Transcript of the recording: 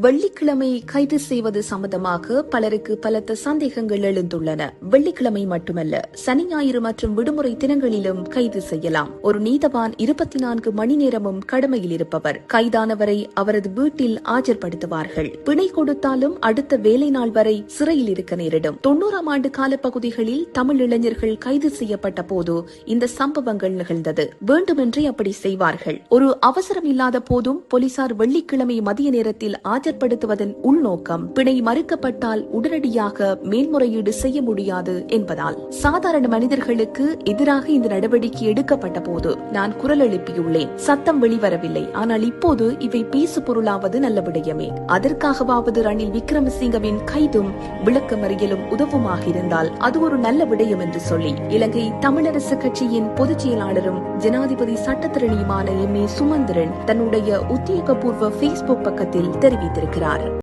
வெள்ளிக்கிழமை கைது செய்வது சம்பந்தமாக பலருக்கு பலத்த சந்தேகங்கள் எழுந்துள்ளன. வெள்ளிக்கிழமை மட்டுமல்ல சனி ஞாயிறு மற்றும் விடுமுறை தினங்களிலும் கைது செய்யலாம். ஒரு நீதவான் இருபத்தி நான்கு மணி நேரமும் கடமையில் இருப்பவர். கைதானவரை அவரது வீட்டில் ஆஜர்படுத்துவார்கள். பிணை கொடுத்தாலும் அடுத்த வேலை நாள் வரை சிறையில் இருக்க நேரிடும். தொன்னூறாம் ஆண்டு கால பகுதிகளில் தமிழ் இளைஞர்கள் கைது செய்யப்பட்ட போது இந்த சம்பவங்கள் நிகழ்ந்தது. வேண்டுமென்றே அப்படி செய்வார்கள். ஒரு அவசரம் இல்லாத போதும் போலீசார் வெள்ளிக்கிழமை மதிய நேரத்தில் ஆஜர்படுத்துவதன் உள்நோக்கம் பிணை மறுக்கப்பட்டால் உடனடியாக மேல்முறையீடு செய்ய முடியாது என்பதால். சாதாரண மனிதர்களுக்கு எதிராக இந்த நடவடிக்கை எடுக்கப்பட்ட போது நான் குரல் எழுப்பியுள்ளேன். சத்தம் வெளிவரவில்லை. ஆனால் இப்போது இவை பேசு பொருளாவது நல்ல விடயமே. அதற்காகவாவது ரணில் விக்ரமசிங்கவின் கைதும் விளக்கமறியலும் உதவுமாக இருந்தால் அது ஒரு நல்ல விடயம் என்று சொல்லி இலங்கை தமிழரசு கட்சியின் பொதுச் செயலாளரும் ஜனாதிபதி சட்டத்திரணியுமான எம் ஏ சுமந்திரன் தன்னுடைய உத்தியோகபூர்வ பேஸ்புக் பக்கத்தில் தெரிவித்தார். தெரிவித்திருக்கிறார்.